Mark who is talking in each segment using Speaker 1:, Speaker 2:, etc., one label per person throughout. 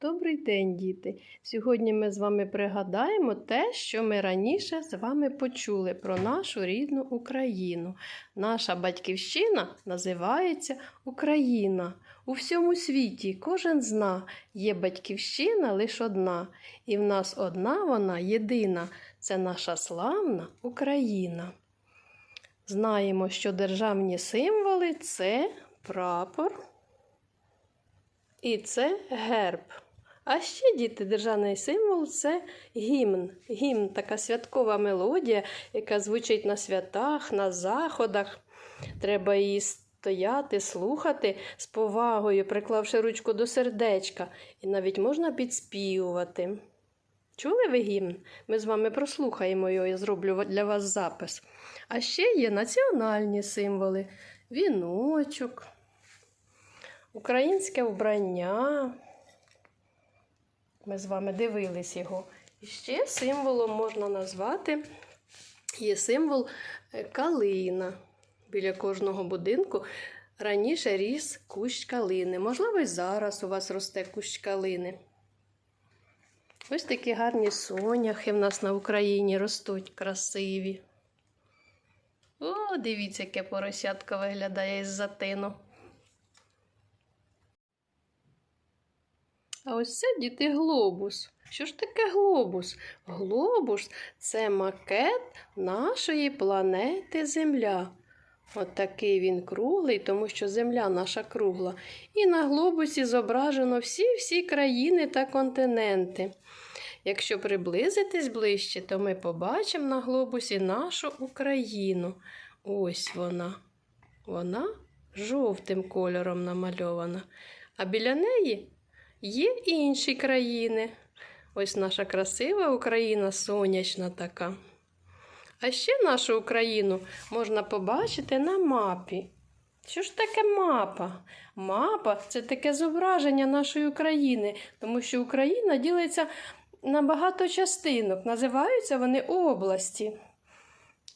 Speaker 1: Добрий день, діти! Сьогодні ми з вами пригадаємо те, що ми раніше з вами почули про нашу рідну Україну. Наша батьківщина називається Україна. У всьому світі кожен зна, є батьківщина лише одна, і в нас одна вона єдина це наша славна Україна. Знаємо, що державні символи це прапор. І це герб. А ще, діти, державний символ це гімн. Гімн така святкова мелодія, яка звучить на святах, на заходах. Треба її стояти, слухати з повагою, приклавши ручку до сердечка, і навіть можна підспівувати. Чули ви гімн? Ми з вами прослухаємо його, я зроблю для вас запис. А ще є національні символи: віночок, українське вбрання. Ми з вами дивились його. І ще символом можна назвати є символ е, калина. Біля кожного будинку раніше ріс кущ калини. Можливо, і зараз у вас росте кущ калини. Ось такі гарні соняхи в нас на Україні ростуть красиві. О, дивіться, яке поросятко виглядає із затину. А ось це діти глобус. Що ж таке глобус? Глобус це макет нашої планети Земля. От такий він круглий, тому що Земля наша кругла. І на глобусі зображено всі-всі країни та континенти. Якщо приблизитись ближче, то ми побачимо на глобусі нашу Україну. Ось вона. Вона жовтим кольором намальована. А біля неї Є інші країни. Ось наша красива Україна сонячна така. А ще нашу Україну можна побачити на мапі. Що ж таке мапа? Мапа це таке зображення нашої України, тому що Україна ділиться на багато частинок. Називаються вони області.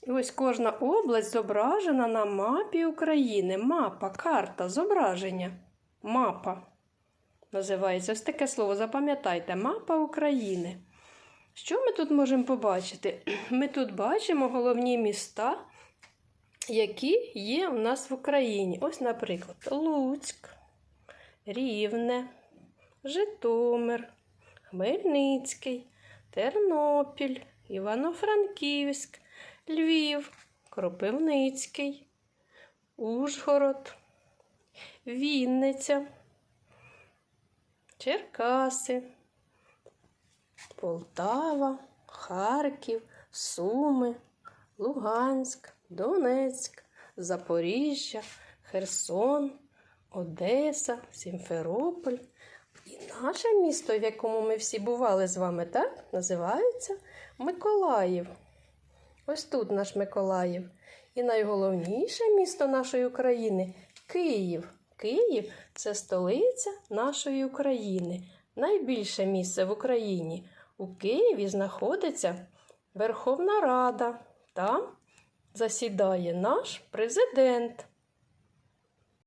Speaker 1: І ось кожна область зображена на мапі України. Мапа, карта, зображення. Мапа називається ось таке слово. Запам'ятайте, мапа України. Що ми тут можемо побачити? Ми тут бачимо головні міста, які є у нас в Україні. Ось, наприклад, Луцьк, Рівне, Житомир, Хмельницький, Тернопіль, Івано-Франківськ, Львів, Кропивницький, Ужгород, Вінниця. Черкаси, Полтава, Харків, Суми, Луганськ, Донецьк, Запоріжжя, Херсон, Одеса, Сімферополь. І наше місто, в якому ми всі бували з вами, так, називається Миколаїв. Ось тут наш Миколаїв. І найголовніше місто нашої України Київ. Київ це столиця нашої України, найбільше місце в Україні. У Києві знаходиться Верховна Рада. Там засідає наш президент.